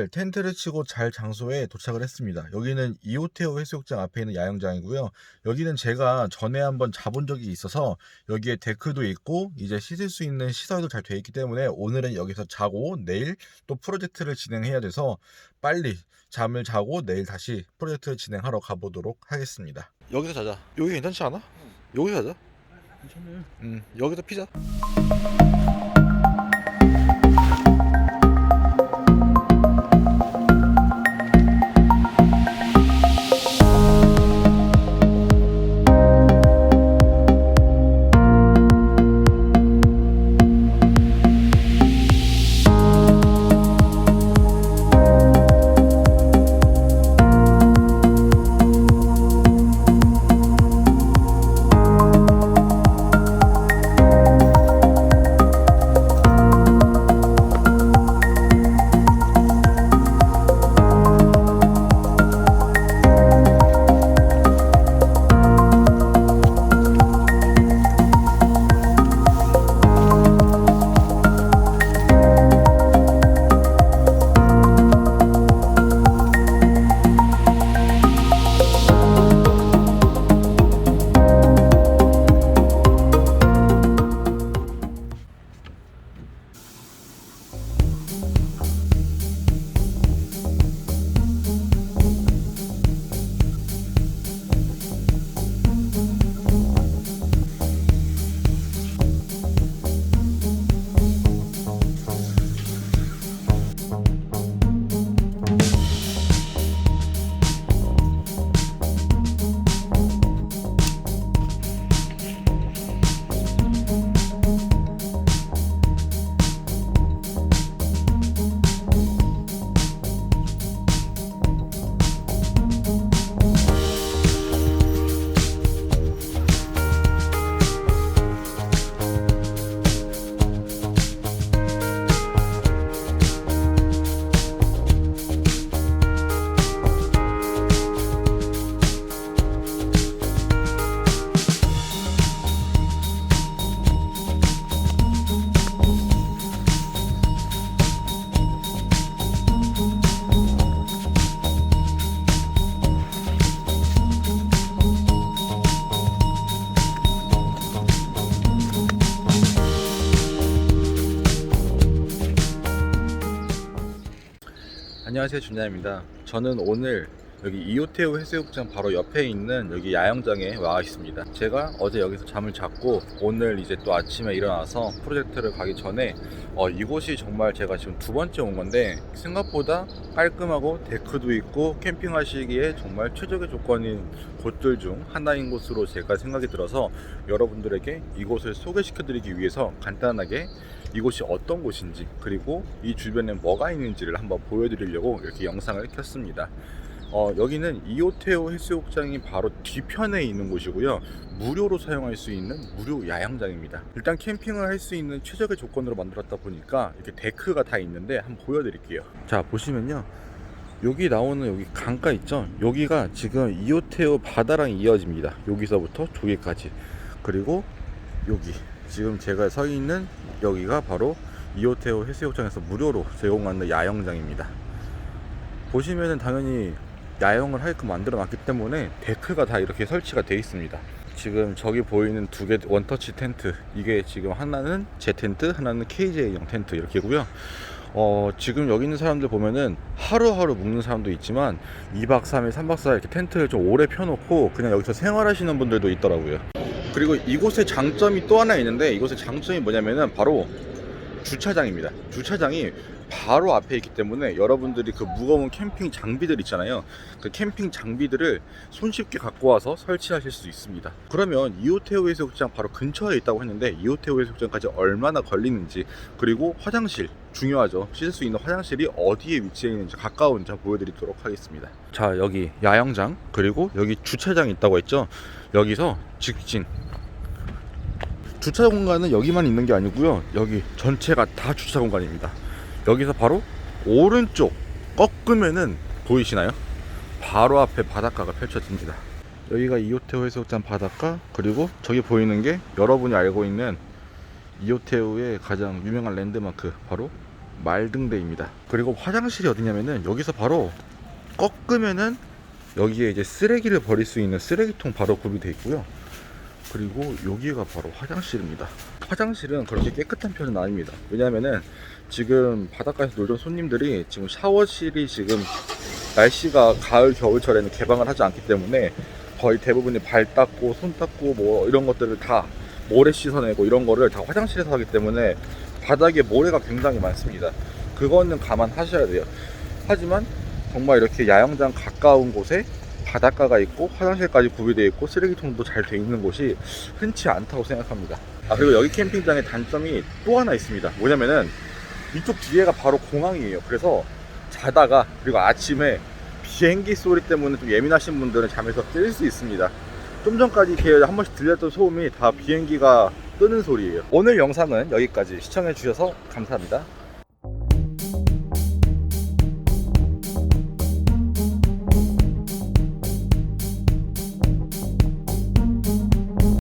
오늘 텐트를 치고 잘 장소에 도착을 했습니다. 여기는 이오테오 해수욕장 앞에 있는 야영장이고요. 여기는 제가 전에 한번 자본 적이 있어서 여기에 데크도 있고 이제 씻을 수 있는 시설도 잘 돼 있기 때문에 오늘은 여기서 자고 내일 또 프로젝트를 진행해야 돼서 빨리 잠을 자고 내일 다시 프로젝트를 진행하러 가보도록 하겠습니다. 여기서 자자. 여기 괜찮지 않아? 여기서 자자. 괜찮네. 음, 여기서 피자. 안녕하세요 준야입니다. 저는 오늘 여기 이오테오 해수욕장 바로 옆에 있는 여기 야영장에 와 있습니다. 제가 어제 여기서 잠을 잤고 오늘 이제 또 아침에 일어나서 프로젝트를 가기 전에 어, 이곳이 정말 제가 지금 두 번째 온 건데 생각보다 깔끔하고 데크도 있고 캠핑하시기에 정말 최적의 조건인 곳들 중 하나인 곳으로 제가 생각이 들어서 여러분들에게 이곳을 소개시켜 드리기 위해서 간단하게 이곳이 어떤 곳인지 그리고 이 주변에 뭐가 있는지를 한번 보여드리려고 이렇게 영상을 켰습니다. 어, 여기는 이오테오 해수욕장이 바로 뒤편에 있는 곳이고요. 무료로 사용할 수 있는 무료 야영장입니다. 일단 캠핑을 할 수 있는 최적의 조건으로 만들었다 보니까 이렇게 데크가 다 있는데 한번 보여드릴게요. 자 보시면요. 여기 나오는 여기 강가 있죠? 여기가 지금 이오테오 바다랑 이어집니다. 여기서부터 저기까지. 그리고 여기 지금 제가 서 있는 여기가 바로 이오테오 해수욕장에서 무료로 제공하는 야영장입니다. 보시면은 당연히 야영을 하게끔 만들어 놨기 때문에 데크가 다 이렇게 설치가 돼 있습니다. 지금 저기 보이는 두 개 원터치 텐트 이게 지금 하나는 제 텐트 하나는 KJ형 텐트 이렇게고요. 어, 지금 여기 있는 사람들 보면은 하루하루 묵는 사람도 있지만 2박 3일, 3박 4일 이렇게 텐트를 좀 오래 펴놓고 그냥 여기서 생활하시는 분들도 있더라고요. 그리고 이곳의 장점이 또 하나 있는데 이곳의 장점이 뭐냐면은 바로 주차장입니다. 주차장이 바로 앞에 있기 때문에 여러분들이 그 무거운 캠핑 장비들 있잖아요. 그 캠핑 장비들을 손쉽게 갖고 와서 설치하실 수 있습니다. 그러면 이오테오 해수욕장 바로 근처에 있다고 했는데 이오테오 해수욕장까지 얼마나 걸리는지 그리고 화장실 중요하죠. 씻을 수 있는 화장실이 어디에 위치해 있는지 가까운지 한번 보여드리도록 하겠습니다. 자 여기 야영장 그리고 여기 주차장이 있다고 했죠. 여기서 직진 주차 공간은 여기만 있는 게 아니고요. 여기 전체가 다 주차 공간입니다. 여기서 바로 오른쪽 꺾으면은 보이시나요? 바로 앞에 바닷가가 펼쳐집니다. 여기가 이오테오 해수욕장 바닷가 그리고 저기 보이는 게 여러분이 알고 있는 이오테오의 가장 유명한 랜드마크 바로 말등대입니다. 그리고 화장실이 어디냐면은 여기서 바로 꺾으면은 여기에 이제 쓰레기를 버릴 수 있는 쓰레기통 바로 구비되어 있고요. 그리고 여기가 바로 화장실입니다. 화장실은 그렇게 깨끗한 편은 아닙니다. 왜냐면은 지금 바닷가에서 놀던 손님들이 지금 샤워실이 지금 날씨가 가을 겨울철에는 개방을 하지 않기 때문에 거의 대부분이 발 닦고 손 닦고 뭐 이런 것들을 다 모래 씻어내고 이런 거를 다 화장실에서 하기 때문에 바닥에 모래가 굉장히 많습니다. 그거는 감안하셔야 돼요. 하지만 정말 이렇게 야영장 가까운 곳에 바닷가가 있고 화장실까지 구비되어 있고 쓰레기통도 잘 돼 있는 곳이 흔치 않다고 생각합니다. 아 그리고 여기 캠핑장의 단점이 또 하나 있습니다. 뭐냐면은 이쪽 뒤에가 바로 공항이에요. 그래서 자다가 그리고 아침에 비행기 소리 때문에 좀 예민하신 분들은 잠에서 깰 수 있습니다. 좀 전까지 이렇게 한 번씩 들렸던 소음이 다 비행기가 뜨는 소리예요. 오늘 영상은 여기까지 시청해 주셔서 감사합니다.